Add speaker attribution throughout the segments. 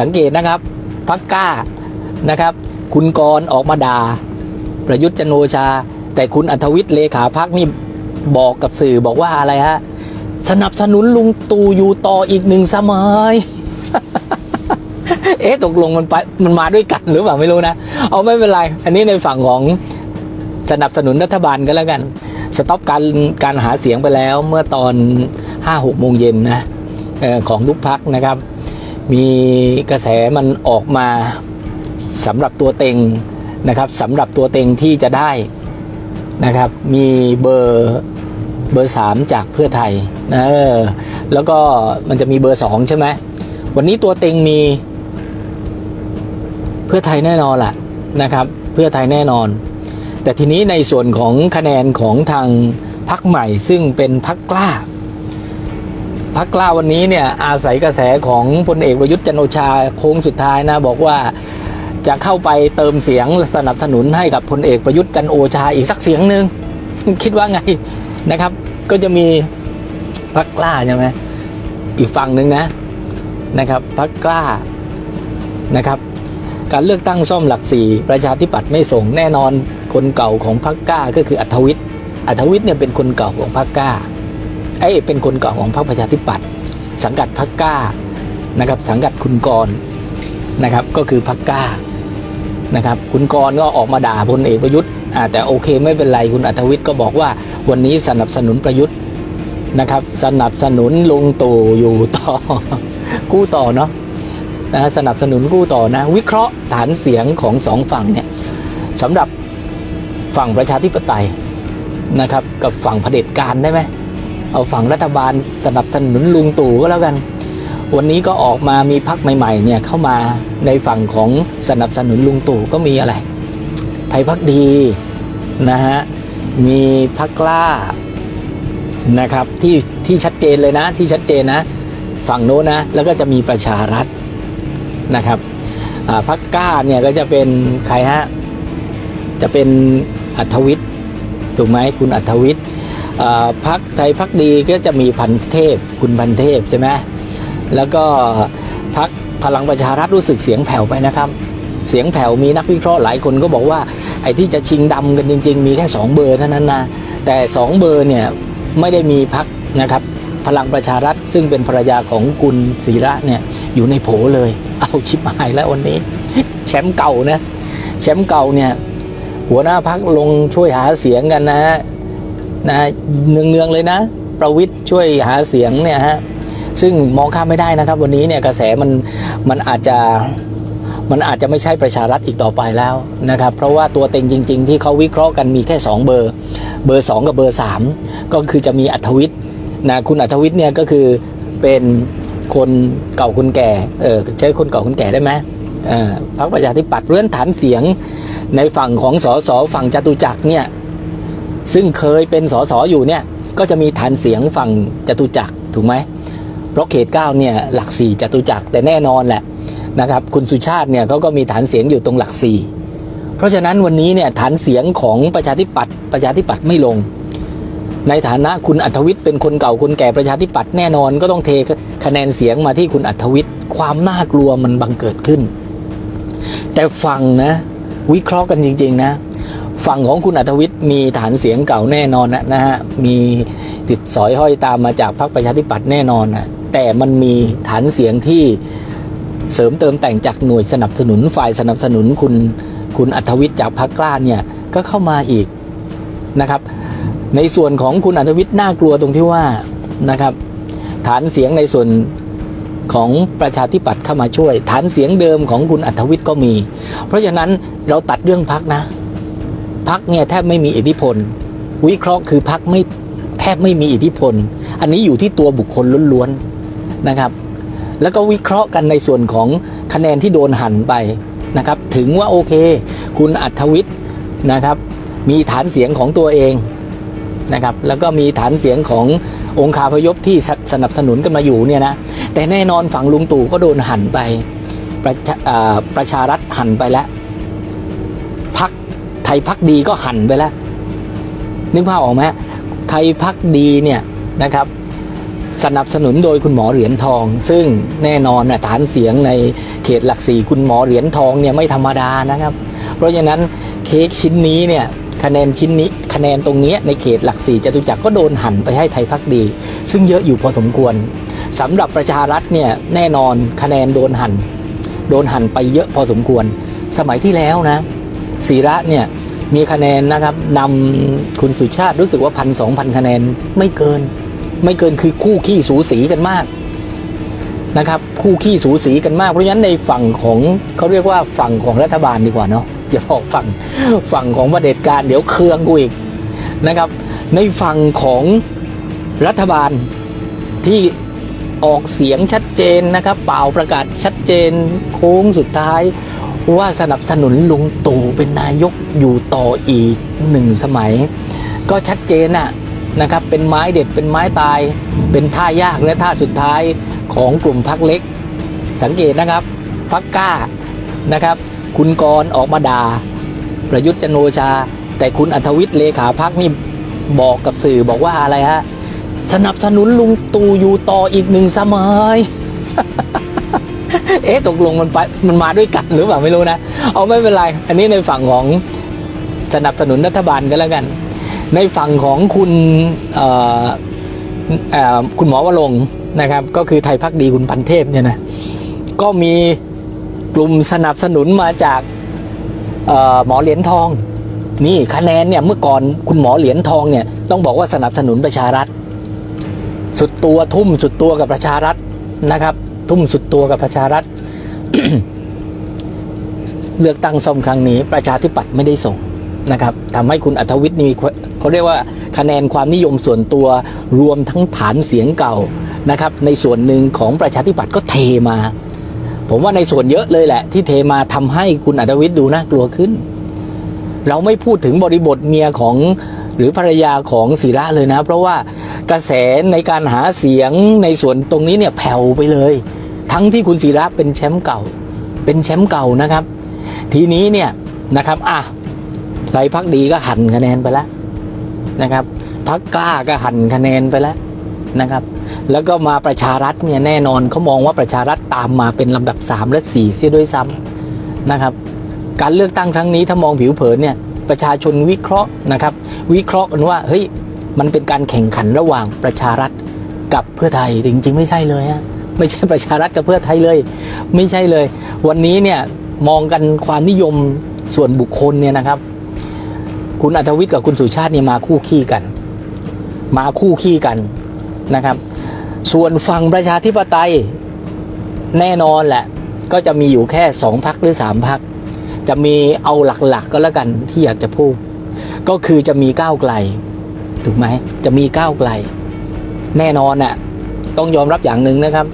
Speaker 1: สังเกตนะครับพักกล้านะครับ คุณกรออกมาด่าประยุทธ์จันโอชา แต่คุณอัธวิทย์เลขาพักนี่บอกกับสื่อบอกว่าอะไรฮะสนับสนุนลุงตู่อยู่ต่ออีกหนึ่งสมัย เอ๊ะตกลงมันไปมันมาด้วยกันหรือเปล่าไม่รู้นะ เอาไม่เป็นไร อันนี้ในฝั่งของสนับสนุนรัฐบาลก็แล้วกัน สต็อปการการหาเสียงไปแล้วเมื่อตอนห้าหกโมงเย็นนะออของทุกพักนะครับ มีกระแสมันออกมาสำหรับตัวเต็งนะครับสำหรับตัวเต็งที่จะได้นะครับ มีเบอร์เบอร์สามจากเพื่อไทยเออแล้วก็มันจะมีเบอร์สองใช่ไหมวันนี้ตัวเต็งมี เพื่อไทยแน่นอนแหละนะครับ เพื่อไทยแน่นอน แต่ทีนี้ในส่วนของคะแนนของทางพักใหม่ซึ่งเป็นพักกล้า พักกล้าวันนี้เนี่ยอาศัยกระแสของพลเอกประยุทธ์จันโอชาโค้งสุดท้ายนะบอกว่าจะเข้าไปเติมเสียงสนับสนุนให้กับพลเอกประยุทธ์จันโอชาอีกสักเสียงหนึ่งคิดว่าไงนะครับ ก็จะมีพักกล้าใช่ไหมอีกฝั่งหนึ่งนะนะครับพักกล้านะครับ การเลือกตั้งซ่อมหลักสี่ประชาธิปัตย์ไม่ส่งแน่นอนคนเก่าของพรรคกล้าก็คืออัธวิทย์อัธวิทย์เนี่ยเป็นคนเก่าของพรรคกล้า ไอ้เป็นคนเก่าของพรรคประชาธิปัตย์สังกัดพรรคก้านะครับสังกัดคุณกรณ์นะครับก็คือพรรคก้านะครับคุณกรณ์ก็ออกมาด่าพลเอกประยุทธ์แต่โอเคไม่เป็นไรคุณอัธวิทย์ก็บอกว่าวันนี้สนับสนุนประยุทธ์นะครับสนับสนุนลุงตู่อยู่ต่อกู้ต่อเนาะนะสนับสนุนกู้ต่อนะวิเคราะห์ฐานเสียงของสองฝั่งเนี่ยสำหรับฝั่งประชาธิปไตยนะครับกับฝั่งเผด็จการได้ไหม เอาฝั่งรัฐบาลสนับสนุนลุงตู่ก็แล้วกัน วันนี้ก็ออกมามีพักใหม่ๆเนี่ยเข้ามาในฝั่งของสนับสนุนลุงตู่ก็มีอะไร ไทยพักดีนะฮะมีพักกล้านะครับที่ที่ชัดเจนเลยนะที่ชัดเจนนะฝั่งโน้นนะแล้วก็จะมีประชารัฐนะครับพักกล้าเนี่ยก็จะเป็นใครฮะจะเป็นอัธวิทย์ถูกไหมคุณอัธวิทย์ พักไทยพักดีก็จะมีพันเทพคุณพันเทพใช่ไหมแล้วก็พักพลังประชารัฐรู้สึกเสียงแผ่วไปนะครับ เสียงแผ่วมีนักวิเคราะห์หลายคนก็บอกว่าไอ้ที่จะชิงดำกันจริง ๆ มีแค่ 2 เบอร์เท่านั้นนะแต่ 2 เบอร์เนี่ยไม่ได้มีพักนะครับพลังประชารัฐซึ่งเป็นภรรยาของคุณศิระเนี่ยอยู่ในโผเลย เอาชิบหายแล้ววันนี้ แชมป์เก่านะแชมป์เก่าเนี่ยหัวหน้าพักลงช่วยหาเสียงกันนะฮะ นะเนืองๆเลยนะ ประวิทย์ช่วยหาเสียงเนี่ยฮะซึ่งมองข้ามไม่ได้นะครับ วันนี้เนี่ยกระแสมันมันอาจจะมันอาจจะไม่ใช่ประชารัฐอีกต่อไปแล้วนะครับ เพราะว่าตัวเต็งจริง ๆ ที่เขาวิเคราะห์กันมีแค่ 2 เบอร์ เบอร์ 2 กับเบอร์ 3 ก็คือจะมีอัธวิทย์นะคุณอัธวิทย์เนี่ยก็คือเป็นคนเก่าคนแก่เออใช้คนเก่าคนแก่ได้ไหมพรรคประชาธิปัตย์เรื่อนฐานเสียงในฝั่งของสสฝั่งจตุจักรเนี่ย ซึ่งเคยเป็นสสอยู่เนี่ยก็จะมีฐานเสียงฝั่งจตุจักรถูกไหมเพราะเขต9เนี่ยหลักสี่จตุจักรแต่แน่นอนแหละนะครับคุณสุชาติเนี่ยเขาก็มีฐานเสียงอยู่ตรงหลักสี่เพราะฉะนั้นวันนี้เนี่ยฐานเสียงของประชาธิปัตย์ประชาธิปัตย์ไม่ลง ในฐานะคุณอัธวิทย์เป็นคนเก่าคนแก่ประชาธิปัตย์แน่นอนก็ต้องเทคะแนนเสียงมาที่คุณอัธวิทย์ความน่ากลัวมันบังเกิดขึ้น แต่ฝั่งนะวิเคราะห์กันจริง ๆ นะฝั่งของคุณอัธวิทย์ มีฐานเสียงเก่าแน่นอนนะฮะมีติดสอยห้อยตามมาจากพรรคประชาธิปัตย์แน่นอนนะแต่มันมีฐานเสียงที่เสริมเติมแต่งจากหน่วยสนับสนุนฝ่ายสนับสนุนคุณคุณอัธวิทย์จากพรรคกล้าเนี่ยก็เข้ามาอีกนะครับ ในส่วนของคุณอัธวิทย์น่ากลัวตรงที่ว่านะครับ ฐานเสียงในส่วนของประชาธิปัตย์เข้ามาช่วย ฐานเสียงเดิมของคุณอัธวิทย์ก็มี เพราะฉะนั้นเราตัดเรื่องพักนะ พักเนี่ยแทบไม่มีอิทธิพล วิเคราะห์คือพักไม่แทบไม่มีอิทธิพล อันนี้อยู่ที่ตัวบุคคลล้วนๆนะครับ แล้วก็วิเคราะห์กันในส่วนของคะแนนที่โดนหันไปนะครับ ถึงว่าโอเค คุณอัธวิทย์นะครับ มีฐานเสียงของตัวเองนะครับ แล้วก็มีฐานเสียงขององค์คาพยพที่สสนับสนุนกันมาอยู่เนี่ยนะ แต่แน่นอนฝั่งลุงตู่ก็โดนหั่นไปประชาอ่าประชารัฐหั่นไปแล้วพัก ไทยพักดีก็หั่นไปแล้ว นึกภาพออกไหมไทยพักดีเนี่ยนะครับสนับสนุนโดยคุณหมอเหรียญทอง ซึ่งแน่นอนนะฐานเสียงในเขตหลักสี่คุณหมอเหรียญทองเนี่ยไม่ธรรมดานะครับ เพราะฉะนั้นเค้กชิ้นนี้เนี่ยคะแนนชิ้นนี้คะแนนตรงนี้ในเขตหลักสี่จตุจักรก็โดนหันไปให้ไทยพักดี ซึ่งเยอะอยู่พอสมควรสำหรับประชารัฐเนี่ยแน่นอนคะแนนโดนหัน โดนหันไปเยอะพอสมควร สมัยที่แล้วนะ ศิระเนี่ยมีคะแนนนะครับนำคุณสุชาติรู้สึกว่าพันสองพันคะแนนไม่เกิน ไม่เกินคือคู่ขี้สูสีกันมากนะครับคู่ขี้สูสีกันมาก เพราะฉะนั้นในฝั่งของเขาเรียกว่าฝั่งของรัฐบาลดีกว่าเนาะอย่าบอกฝั่งฝั่งของประเด็จการเดี๋ยวเคืองกูอีกนะครับ ในฝั่งของรัฐบาลที่ออกเสียงชัดเจนนะครับเป่าประกาศชัดเจนโค้งสุดท้าย ว่าสนับสนุนลุงตู่เป็นนายกอยู่ต่ออีกหนึ่งสมัย ก็ชัดเจนอะนะครับเป็นไม้เด็ดเป็นไม้ตาย เป็นท่ายากและท่าสุดท้ายของกลุ่มพักเล็ก สังเกตนะครับพักกล้านะครับ คุณกรณ์ออกมาด่าประยุทธ์จันโอชา แต่คุณอัธวิทย์เลขาพักนี่บอกกับสื่อบอกว่าอะไรฮะสนับสนุนลุงตู่อยู่ต่ออีกหนึ่งสมัย เอ๊ะตกลงมันไปมันมาด้วยกันหรือเปล่าไม่รู้นะ เอาไม่เป็นไร อันนี้ในฝั่งของสนับสนุนรัฐบาลกันแล้วกัน ในฝั่งของคุณคุณหมอวรงนะครับ ก็คือไทยพักดีคุณพันเทพเนี่ยนะก็มีกลุ่มสนับสนุนมาจากหมอเหรียญทอง นี่คะแนนเนี่ยเมื่อก่อนคุณหมอเหรียญทองเนี่ยต้องบอกว่าสนับสนุนประชารัฐ สุดตัวทุ่มสุดตัวกับประชารัฐนะครับ ทุ่มสุดตัวกับประชารัฐเลือกตั้งซ่อมครั้งนี้ ประชาธิปัตย์ไม่ได้ส่งนะครับทำให้คุณอัธวิทย์มีเขาเรียกว่าคะแนนความนิยมส่วนตัวรวมทั้งฐานเสียงเก่านะครับ ในส่วนหนึ่งของประชาธิปัตย์ก็เทมา ผมว่าในส่วนเยอะเลยแหละ ที่เทมาทำให้คุณอัธวิทย์ดูน่ากลัวขึ้น เราไม่พูดถึงบริบทเมียของหรือภรรยาของศิระเลยนะ เพราะว่ากระแสในการหาเสียงในส่วนตรงนี้เนี่ยแผ่วไปเลย ทั้งที่คุณศิระเป็นแชมป์เก่า เป็นแชมป์เก่านะครับ ทีนี้เนี่ยนะครับอะไรพักดีก็หันคะแนนไปแล้วนะครับพักกล้าก็หันคะแนนไปแล้วนะครับ แล้วก็มาประชารัฐเนี่ยแน่นอนเขามองว่าประชารัฐตามมาเป็นลำดับ 3 และ 4 เสียด้วยซ้ำนะครับ การเลือกตั้งครั้งนี้ถ้ามองผิวเผินเนี่ยประชาชนวิเคราะห์นะครับ วิเคราะห์กันว่าเฮ้ยมันเป็นการแข่งขันระหว่างประชารัฐกับเพื่อไทยจริงๆ ไม่ใช่เลยฮะ ไม่ใช่ประชารัฐกับเพื่อไทยเลย ไม่ใช่เลย วันนี้เนี่ยมองกันความนิยมส่วนบุคคลเนี่ยนะครับ คุณอัธวิทย์กับคุณสุชาติเนี่ยมาคู่ขี้กัน มาคู่ขี้กันนะครับ ส่วนฝั่งประชาธิปไตยแน่นอนแหละ ก็จะมีอยู่แค่สองพักหรือสามพัก จะมีเอาหลักๆก็แล้วกันที่อยากจะพูด ก็คือจะมีก้าวไกลถูกไหมจะมีก้าวไกล แน่นอนน่ะต้องยอมรับอย่างหนึ่งนะครับ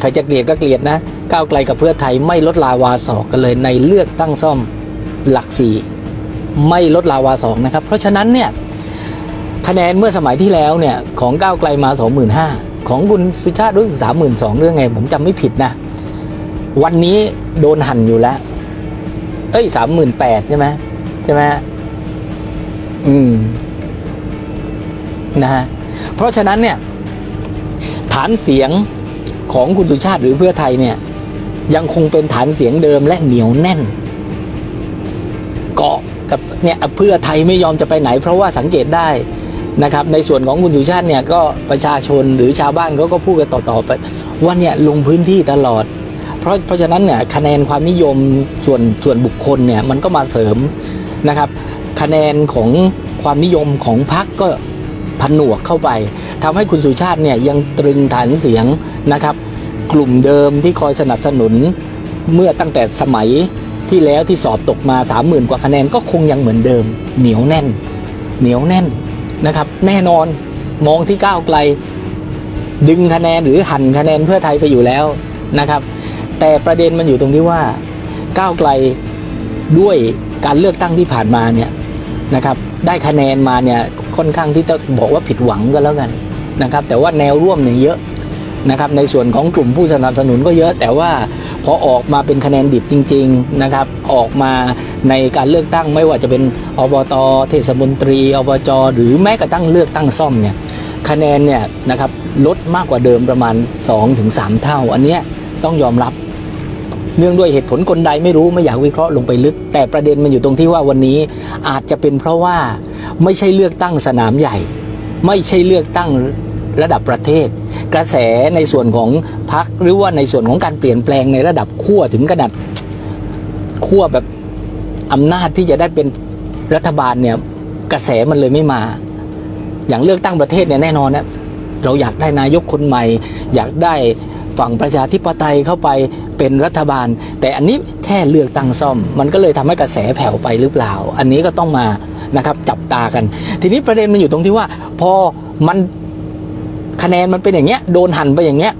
Speaker 1: ใครจะเกลียดก็เกลียดนะ ก้าวไกลกับเพื่อไทยไม่ลดลาวาสอกกันเลยในเลือกตั้งซ่อมหลักสี่ไม่ลดลาวาสองนะครับ เพราะฉะนั้นเนี่ยคะแนนเมื่อสมัยที่แล้วเนี่ยของก้าวไกลมา 25,000 ของคุณสุชาติรู้สึก32,000เรื่องไง ผมจำไม่ผิดนะ วันนี้โดนหั่นอยู่แล้ว เอ้ยสามหมื่นแปดใช่ไหมใช่ไหมอืมนะฮะเพราะฉะนั้นเนี่ย ฐานเสียง ของคุณสุชาติหรือเพื่อไทยเนี่ยยังคงเป็นฐานเสียงเดิมและเหนียวแน่น เกาะกับเนี่ยเพื่อไทยไม่ยอมจะไปไหน เพราะว่าสังเกตได้นะครับ ในส่วนของคุณสุชาติเนี่ยก็ประชาชนหรือชาวบ้านเขาก็พูดกันต่อๆไปว่าเนี่ยลงพื้นที่ตลอด เพราะเพราะฉะนั้นเนี่ยคะแนนความนิยมส่วนส่วนบุคคลเนี่ยมันก็มาเสริมนะครับ คะแนนของความนิยมของพรรคก็ผนวกเข้าไปทำให้คุณสุชาติเนี่ยยังตรึงฐานเสียงนะครับ กลุ่มเดิมที่คอยสนับสนุนเมื่อตั้งแต่สมัยที่แล้วที่สอบตกมา 30,000 กว่าคะแนนก็คงยังเหมือนเดิม เหนียวแน่น เหนียวแน่นนะครับ แน่นอนมองที่ก้าวไกล ดึงคะแนนหรือหั่นคะแนนเพื่อไทยไปอยู่แล้วนะครับ แต่ประเด็นมันอยู่ตรงที่ว่าก้าวไกลด้วยการเลือกตั้งที่ผ่านมาเนี่ยนะครับได้คะแนนมาเนี่ยค่อนข้างที่จะบอกว่าผิดหวังก็แล้วกันนะครับ แต่ว่าแนวร่วมเนี่ยเยอะ นะครับในส่วนของกลุ่มผู้สนับสนุนก็เยอะ แต่ว่าพอออกมาเป็นคะแนนดิบจริงๆนะครับออกมาในการเลือกตั้งไม่ว่าจะเป็นอบตเทศมนตรีอบจหรือแม้กระทั่งเลือกตั้งซ่อมเนี่ยคะแนนเนี่ยนะครับลดมากกว่าเดิมประมาณ 2-3 เท่า อันเนี้ยต้องยอมรับ เนื่องด้วยเหตุผลกลใดไม่รู้ไม่อยากวิเคราะห์ลงไปลึก แต่ประเด็นมันอยู่ตรงที่ว่าวันนี้อาจจะเป็นเพราะว่าไม่ใช่เลือกตั้งสนามใหญ่ ไม่ใช่เลือกตั้ง ระดับประเทศ กระแสในส่วนของพรรคหรือว่าในส่วนของการเปลี่ยนแปลงในระดับขั้วถึงขนาดขั้วแบบอำนาจที่จะได้เป็นรัฐบาลเนี่ยกระแสมันเลยไม่มา อย่างเลือกตั้งประเทศเนี่ยแน่นอนนะเราอยากได้นายกคนใหม่ อยากได้ฝั่งประชาธิปไตยเข้าไปเป็นรัฐบาล แต่อันนี้แค่เลือกตั้งซ่อม มันก็เลยทำให้กระแสแผ่วไปหรือเปล่า อันนี้ก็ต้องมานะครับจับตากัน ทีนี้ประเด็นมันอยู่ตรงที่ว่า พอมัน คะแนนมันเป็นอย่างเงี้ยโดนหั่นไปอย่างเงี้ย